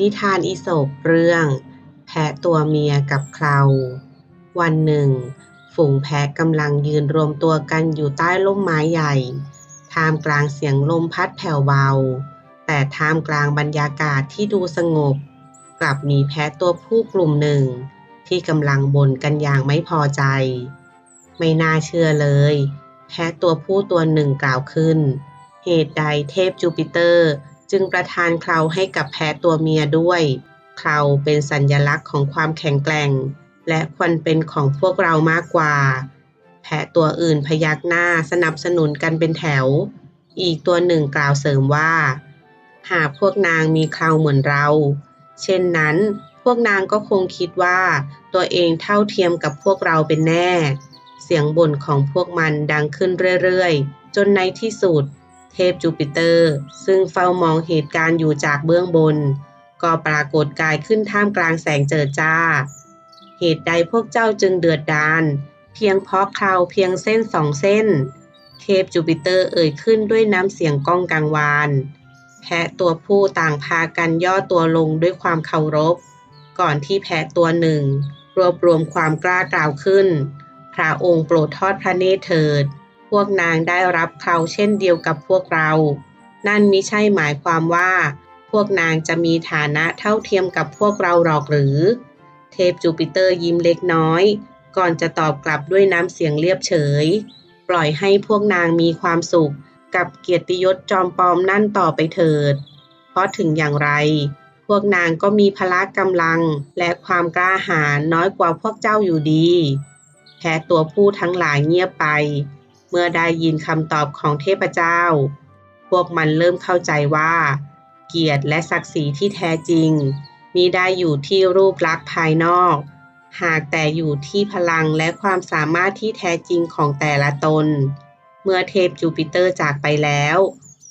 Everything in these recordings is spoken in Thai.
นิทานอีสปเรื่อง แพะตัวเมียกับเคราวันหนึ่ง ฝูงแพะกำลังยืนรวมตัวกันอยู่ใต้ร่มไม้ใหญ่ ท่ามกลางเสียงลมพัดแผ่วเบา แต่ท่ามกลางบรรยากาศที่ดูสงบ กลับมีแพะตัวผู้กลุ่มหนึ่ง ที่กำลังบ่นกันอย่างไม่พอใจ ไม่น่าเชื่อเลย แพะตัวผู้ตัวหนึ่งกล่าวขึ้น เหตุใดเทพจูปิเตอร์ จึงประทานเคราให้กับแพะตัวเมียด้วยเคราเป็นสัญลักษณ์ของความแข็งแกร่ง และควรเป็นของพวกเรามากกว่า แพะตัวอื่นพยักหน้าสนับสนุนกันเป็นแถว อีกตัวหนึ่งกล่าวเสริมว่า หากพวกนางมีเคราเหมือนเรา เช่นนั้นพวกนางก็คงคิดว่าตัวเองเท่าเทียมกับพวกเราเป็นแน่ เสียงบ่นของพวกมันดังขึ้นเรื่อยๆ จนในที่สุด เทพจูปิเตอร์ ซึ่งเฝ้ามองเหตุการณ์อยู่จากเบื้องบน ก็ปรากฏกายขึ้นท่ามกลางแสงเจิดจ้า เหตุใดพวกเจ้าจึงเดือดดาลเพียงเพราะเคราวเพียงเส้นสองเส้น เทพจูปิเตอร์เอ่ยขึ้นด้วยน้ำเสียงก้องกังวานแพะตัวผู้ต่างพากันย่อตัวลงด้วยความเคารพ ก่อนที่แพะตัวหนึ่ง รวบรวมความกล้ากล่าวขึ้น พระองค์โปรดทอดพระเนตรเถิด พวกนางได้รับเขาเช่นเดียวกับพวกเรา นั่นมิใช่หมายความว่า พวกนางจะมีฐานะเท่าเทียมกับพวกเราหรอกหรือ เทพจูปิเตอร์ยิ้มเล็กน้อย ก่อนจะตอบกลับด้วยน้ำเสียงเรียบเฉย ปล่อยให้พวกนางมีความสุขกับเกียรติยศจอมปลอมนั่นต่อไปเถิด เพราะถึงอย่างไร พวกนางก็มีพละกำลังและความกล้าหาญน้อยกว่าพวกเจ้าอยู่ดี แพะตัวผู้ทั้งหลายเงียบไป เมื่อได้ยินคำตอบของเทพเจ้า พวกมันเริ่มเข้าใจว่า เกียรติและศักดิ์ศรีที่แท้จริงมีได้อยู่ที่รูปลักษณ์ภายนอก หากแต่อยู่ที่พลังและความสามารถที่แท้จริงของแต่ละตน เมื่อเทพจูปิเตอร์จากไปแล้ว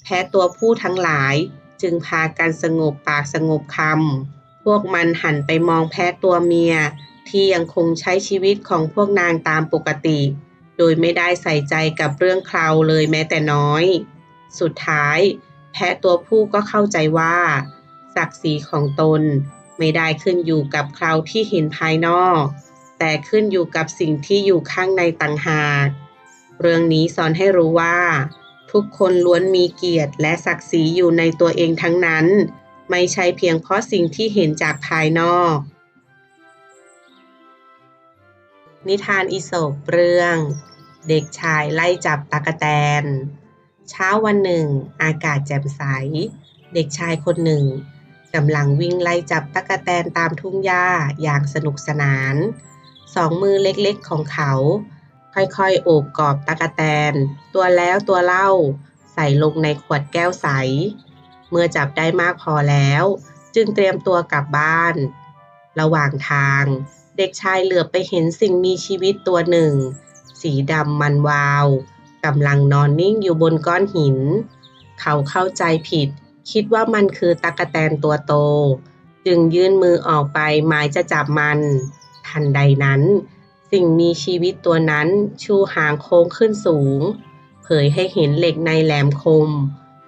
แพะตัวผู้ทั้งหลายจึงพากันสงบปากสงบคำพวกมันหันไปมองแพะตัวเมียที่ยังคงใช้ชีวิตของพวกนางตามปกติ โดยไม่ได้ใส่ใจกับเรื่องเคราวเลยแม้แต่น้อย สุดท้าย แพะตัวผู้ก็เข้าใจว่า ศักดิ์ศรีของตนไม่ได้ขึ้นอยู่กับเคราวที่เห็นภายนอก แต่ขึ้นอยู่กับสิ่งที่อยู่ข้างในต่างหาก เรื่องนี้สอนให้รู้ว่า ทุกคนล้วนมีเกียรติและศักดิ์ศรีอยู่ในตัวเองทั้งนั้น ไม่ใช่เพียงเพราะสิ่งที่เห็นจากภายนอก นิทานอีสปเรื่อง เด็กชายไล่จับตากะแตน เช้าวันหนึ่ง อากาศแจ่มใส เด็กชายคนหนึ่งกำลังวิ่งไล่จับตากะแตนตามทุ่งหญ้าอย่างสนุกสนาน สองมือเล็กๆของเขา ค่อยๆ โอบกอบตากะแตน ตัวแล้วตัวเล่า ใส่ลงในขวดแก้วใส เมื่อจับได้มากพอแล้ว จึงเตรียมตัวกลับบ้าน ระหว่างทาง เด็กชายเหลือบไปเห็นสิ่งมีชีวิตตัวหนึ่ง สีดำมันวาวกำลังนอนนิ่งอยู่บนก้อนหิน เขาเข้าใจผิด คิดว่ามันคือตากแตนตัวโต จึงยื่นมือออกไปหมายจะจับมัน ทันใดนั้น สิ่งมีชีวิตตัวนั้นชูหางโค้งขึ้นสูง เผยให้เห็นเหล็กในแหลมคม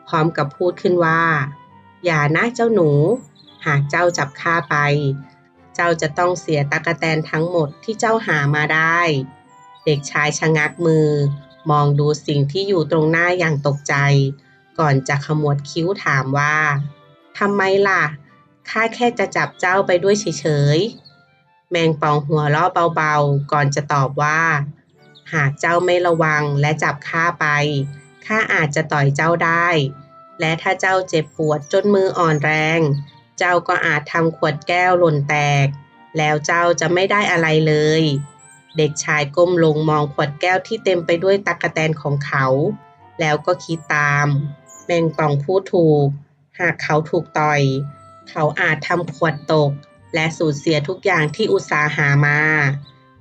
พร้อมกับพูดขึ้นว่า อย่านะเจ้าหนู หากเจ้าจับข้าไป เจ้าจะต้องเสียตากแตนทั้งหมดที่เจ้าหามาได้ เด็กชายชะงักมือ มองดูสิ่งที่อยู่ตรงหน้าอย่างตกใจ ก่อนจะขมวดคิ้วถามว่าทำไมล่ะข้าแค่จะจับเจ้าไปด้วยเฉยๆ แมงป่องหัวเราเบาๆ ก่อนจะตอบว่า หากเจ้าไม่ระวังและจับข้าไป ข้าอาจจะต่อยเจ้าได้ และถ้าเจ้าเจ็บปวดจนมืออ่อนแรง เจ้าก็อาจทำขวดแก้วหล่นแตก แล้วเจ้าจะไม่ได้อะไรเลย เด็กชายก้มลงมองขวดแก้วที่เต็มไปด้วยตั๊กแตนของเขา แล้วก็คิดตาม แมงป่องพูดถูก หากเขาถูกต่อย เขาอาจทำขวดตก และสูญเสียทุกอย่างที่อุตสาหามา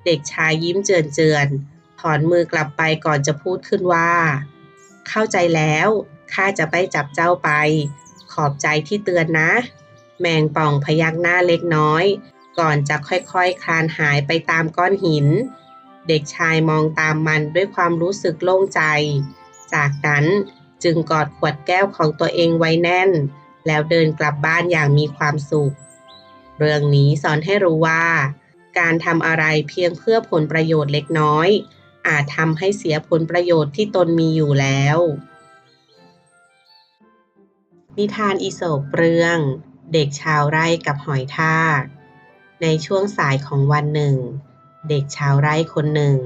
เด็กชายยิ้มเจือนเจือนๆถอนมือกลับไปก่อนจะพูดขึ้นว่า เข้าใจแล้วข้าจะไปจับเจ้าไป ขอบใจที่เตือนนะ แมงป่องพยักหน้าเล็กน้อย ก่อนจะค่อยๆคคลานหายไปตามก้อนหิน เด็กชายมองตามมันด้วยความรู้สึกโล่งใจ จากนั้นจึงกอดขวดแก้วของตัวเองไว้แน่น แล้วเดินกลับบ้านอย่างมีความสุข เรื่องนี้สอนให้รู้ว่า การทำอะไรเพียงเพื่อผลประโยชน์เล็กน้อย อาจทำให้เสียผลประโยชน์ที่ตนมีอยู่แล้ว นิทานอีโสปเรื่อง เด็กชาวไร่กับหอยทาก ในช่วงสายของวันหนึ่ง เด็กชาวไร่คนหนึ่ง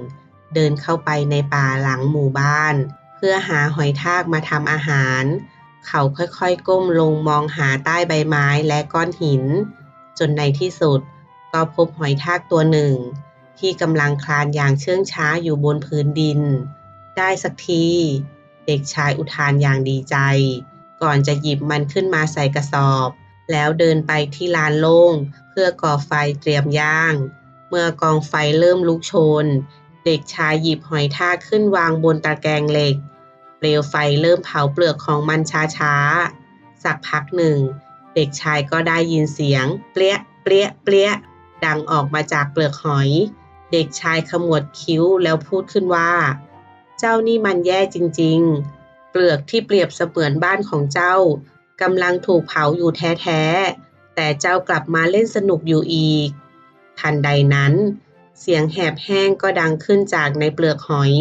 เดินเข้าไปในป่าหลังหมู่บ้าน เพื่อหาหอยทากมาทำอาหาร เขาค่อยๆก้มลงมองหาใต้ใบไม้และก้อนหิน จนในที่สุดก็พบหอยทากตัวหนึ่ง ที่กำลังคลานอย่างเชื่องช้าอยู่บนพื้นดิน ได้สักที เด็กชายอุทานอย่างดีใจ ก่อนจะหยิบมันขึ้นมาใส่กระสอบ แล้วเดินไปที่ลานโล่ง เพื่อก่อไฟเตรียมย่าง เมื่อกองไฟเริ่มลุกโชน เด็กชายหยิบหอยทากขึ้นวางบนตะแกรงเหล็ก เปลวไฟเริ่มเผาเปลือกของมันช้าๆ สักพักหนึ่ง เด็กชายก็ได้ยินเสียง เปรี้ยเปรี้ยเปรี้ยดังออกมาจากเปลือกหอย เด็กชายขมวดคิ้วแล้วพูดขึ้นว่า เจ้านี่มันแย่จริง ๆ เปลือกที่เปรียบเสมือนบ้านของเจ้า กำลังถูกเผาอยู่แท้ๆ แต่เจ้ากลับมาเล่นสนุกอยู่อีก ทันใดนั้น เสียงแหบแห้งก็ดังขึ้นจากในเปลือกหอย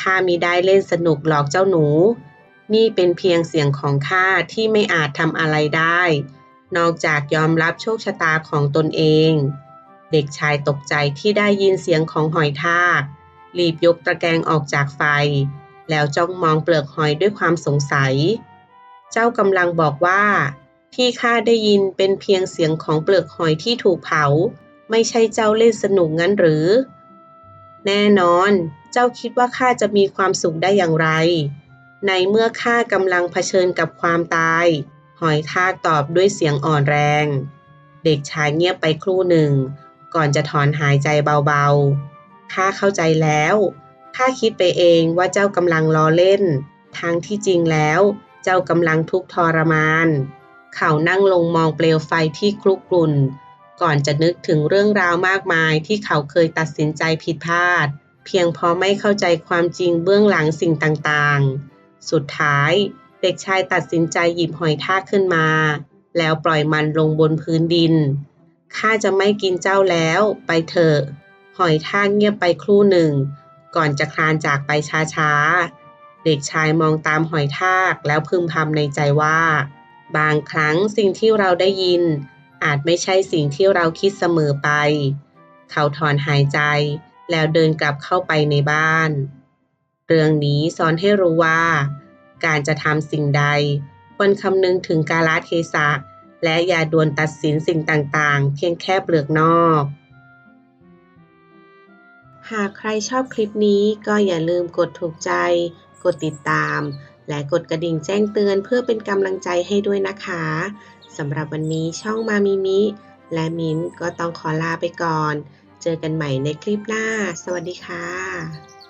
ข้ามิได้เล่นสนุกหรอกเจ้าหนู นี่เป็นเพียงเสียงของข้าที่ไม่อาจทำอะไรได้ นอกจากยอมรับโชคชะตาของตนเอง เด็กชายตกใจที่ได้ยินเสียงของหอยทากรีบยกตะแกรงออกจากไฟ แล้วจ้องมองเปลือกหอยด้วยความสงสัย เจ้ากำลังบอกว่า ที่ข้าได้ยินเป็นเพียงเสียงของเปลือกหอยที่ถูกเผา ไม่ใช่เจ้าเล่นสนุกงั้นหรือ แน่นอน เจ้าคิดว่าข้าจะมีความสุขได้อย่างไร ในเมื่อข้ากำลังเผชิญกับความตาย หอยทากตอบด้วยเสียงอ่อนแรง เด็กชายเงียบไปครู่หนึ่ง ก่อนจะถอนหายใจเบาๆข้าเข้าใจแล้วข้าคิดไปเองว่าเจ้ากำลังล้อเล่น ทั้งที่จริงแล้ว เจ้ากำลังทุกทรมาน เขานั่งลงมองเปลวไฟที่คลุกรุ่น ก่อนจะนึกถึงเรื่องราวมากมายที่เขาเคยตัดสินใจผิดพลาด เพียงเพราะไม่เข้าใจความจริงเบื้องหลังสิ่งต่างๆ สุดท้ายเด็กชายตัดสินใจหยิบหอยทากขึ้นมา แล้วปล่อยมันลงบนพื้นดิน ข้าจะไม่กินเจ้าแล้ว ไปเถอะ หอยทากเงียบไปครู่หนึ่ง ก่อนจะคลานจากไปช้าๆ เด็กชายมองตามหอยทากแล้วพึมพำในใจว่า บางครั้งสิ่งที่เราได้ยิน อาจไม่ใช่สิ่งที่เราคิดเสมอไป เขาถอนหายใจ แล้วเดินกลับเข้าไปในบ้าน เรื่องนี้สอนให้รู้ว่า การจะทำสิ่งใด ควรคำนึงถึงกาลเทศะและอย่าด่วนตัดสินสิ่งต่างๆ เพียงแค่เปลือกนอก หากใครชอบคลิปนี้ก็อย่าลืมกดถูกใจ กดติดตาม และกดกระดิ่งแจ้งเตือนเพื่อเป็นกำลังใจให้ด้วยนะคะสำหรับวันนี้ช่องมามิมิ และมิ้นก็ต้องขอลาไปก่อน เจอกันใหม่ในคลิปหน้า สวัสดีค่ะ